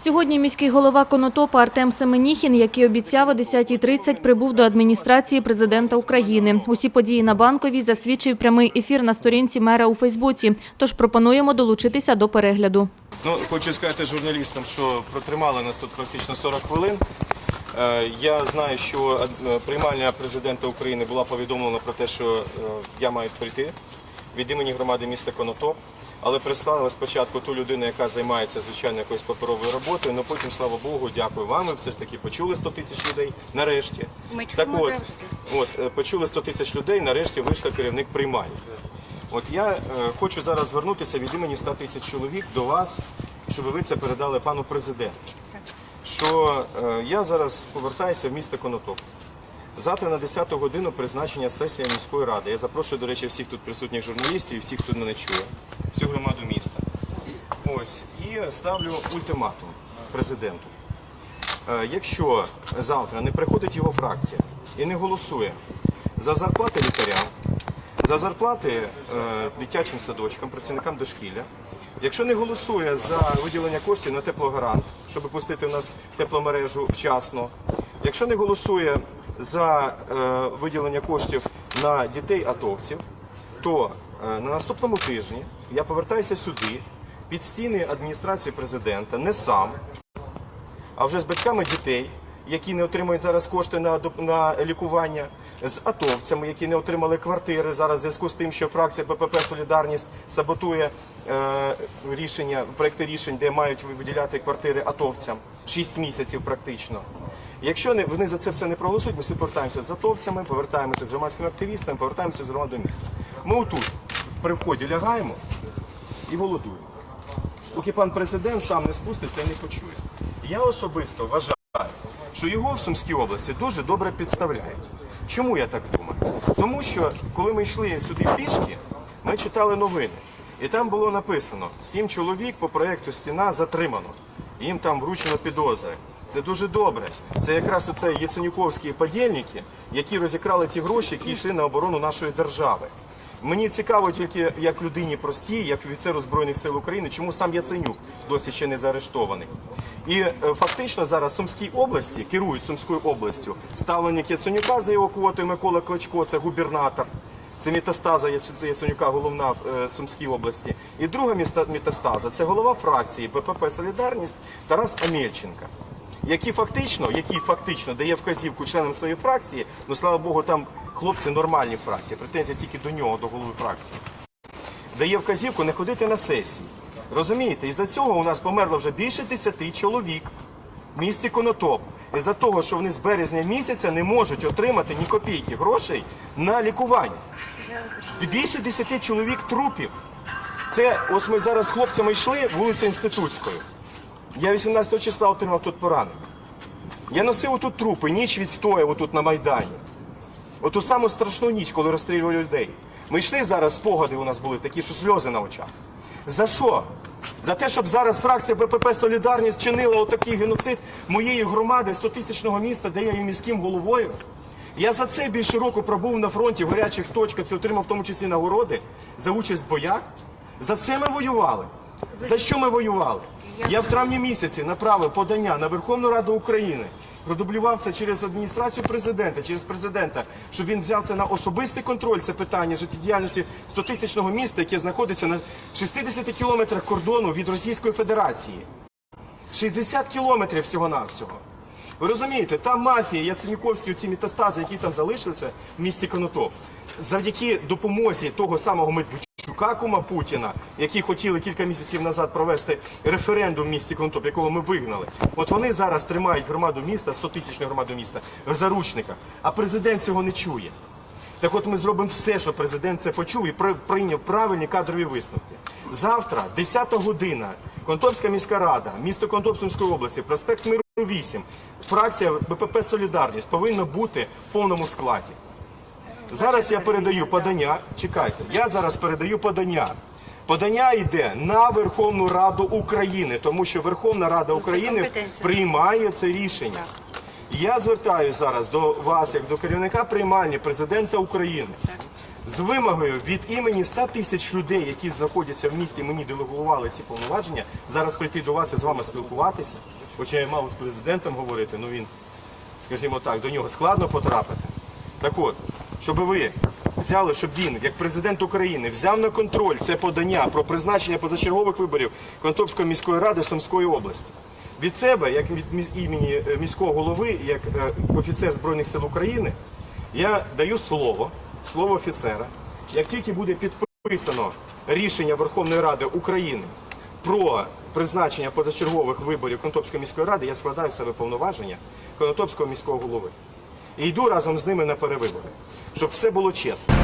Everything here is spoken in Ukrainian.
Сьогодні міський голова Конотопа Артем Семеніхін, який обіцяв о 10.30, прибув до адміністрації президента України. Усі події на Банковій засвідчив прямий ефір на сторінці мера у Фейсбуці. Тож пропонуємо долучитися до перегляду. Ну, хочу сказати журналістам, що протримали нас тут практично 40 хвилин. Е, Я знаю, що е, приймальня президента України була повідомлена про те, що е, я маю прийти від імені громади міста Конотоп, але представили спочатку ту людину, яка займається звичайно якоюсь паперовою роботою. Ну потім, слава Богу, дякую вам. Ви все ж таки почули 100 тисяч людей. Нарешті Ми так от, от е, почули 100 тисяч людей. Нарешті вийшла керівник приймальні. От я е, хочу зараз звернутися від імені 100 тисяч чоловік до вас, щоб ви це передали пану президенту. Що е, я зараз повертаюся в місто Конотоп. Завтра на 10 годину призначення сесія міської ради. Я запрошую, до речі, всіх тут присутніх журналістів і всіх, хто мене чує, всю громаду міста. Ось і ставлю ультиматум президенту. Е, Якщо завтра не приходить його фракція і не голосує за зарплати лікарям, за зарплати е, дитячим садочкам, працівникам дошкілля, якщо не голосує за виділення коштів на теплогарант, щоб пустити в нас тепломережу вчасно, якщо не голосує за е, виділення коштів на дітей атовців, то е, на наступному тижні я повертаюся сюди під стіни адміністрації президента, не сам, а вже з батьками дітей, які не отримують зараз кошти на, на лікування, з атовцями, які не отримали квартири зараз в зв'язку з тим, що фракція БПП Солідарність саботує е, рішення, проекти рішень, де мають виділяти квартири атовцям 6 місяців практично. Якщо вони за це все не проголосують, ми всі повертаємося з атовцями, повертаємося з громадськими активістами, повертаємося з громадою міста. Ми отут при вході лягаємо і голодуємо поки пан президент сам не спуститься і не почує. Я особисто вважаю, що його в Сумській області дуже добре підставляють. Чому я так думаю? Тому що коли ми йшли сюди пішки, ми читали новини, і там було написано: сім чоловік по проєкту Стіна затримано. Їм там вручено підозри. Це дуже добре. Це якраз оце яценюковські подільники, які розікрали ті гроші, які йшли на оборону нашої держави. Мені цікаво тільки як людині простій, як офіцеру Збройних сил України, чому сам Яценюк досі ще не заарештований. І е, фактично зараз в Сумській області керують Сумською областю ставленник Яценюка за його квотою Микола Кличко, це губернатор. Це метастаза Яценюка, головна в е, Сумській області. І друга метастаза це голова фракції БПП Солідарність Тарас Амельченка який фактично, який фактично дає вказівку членам своєї фракції, ну слава Богу, там хлопці нормальні фракції, претензія тільки до нього, до голови фракції. Дає вказівку не ходити на сесії. Розумієте, із-за цього у нас померло вже більше 10 чоловік в місті Конотоп. Із-за того, що вони з березня місяця не можуть отримати ні копійки грошей на лікування. Більше 10 чоловік трупів. Це ось ми зараз з хлопцями йшли вулиця Інститутською. Я 18 числа отримав тут поранення. Я носив отут трупи, ніч відстояв отут на Майдані. Оту саму страшну ніч, коли розстрілювали людей. Ми йшли зараз, спогади у нас були такі, що сльози на очах. За що? За те, щоб зараз фракція БПП Солідарність чинила отакий геноцид моєї громади 100-тисячного міста, де я є міським головою. Я за це більше року пробув на фронті в гарячих точках і отримав в тому числі нагороди за участь в боях. За це ми воювали. За що ми воювали? Я в травні місяці направив подання на Верховну Раду України, продублював це через адміністрацію президента, через президента, щоб він взяв це на особистий контроль. Це питання життєдіяльності 100-тисячного міста, яке знаходиться на 60 кілометрах кордону від Російської Федерації. 60 кілометрів всього-навсього. Ви розумієте, там мафія, Яценюковські ці метастази, які там залишилися в місті Конотоп, завдяки допомозі того самого Медведчука, кума Путіна, які хотіли кілька місяців назад провести референдум в місті Конотоп, якого ми вигнали. От вони зараз тримають громаду міста, 100-тисячну громаду міста, в заручниках, а президент цього не чує. Так от ми зробимо все, щоб президент це почув і при- прийняв правильні кадрові висновки. Завтра, 10 година, Контопська міська рада, місто Контоп Сумської області, проспект Миру 8, фракція БПП Солідарність повинна бути в повному складі. Зараз я передаю подання. Чекайте, я зараз передаю подання. Подання йде на Верховну Раду України, тому що Верховна Рада України приймає це рішення. Я звертаюся зараз до вас, як до керівника приймальні президента України. з вимогою від імені 100 тисяч людей, які знаходяться в місті, мені делегували ці повноваження, зараз прийти до вас і з вами спілкуватися. Хоча я мав з президентом говорити, ну він, скажімо так, до нього складно потрапити. Так от, щоб ви взяли, щоб він, як президент України, взяв на контроль це подання про призначення позачергових виборів Конотопської міської ради Сумської області. Від себе, як від імені е, міського голови, як е, офіцер Збройних сил України, я даю слово, слово офіцера. Як тільки буде підписано рішення Верховної Ради України про призначення позачергових виборів Конотопської міської ради, я складаю себе повноваження Конотопського міського голови. І йду разом з ними на перевибори, щоб все було чесно.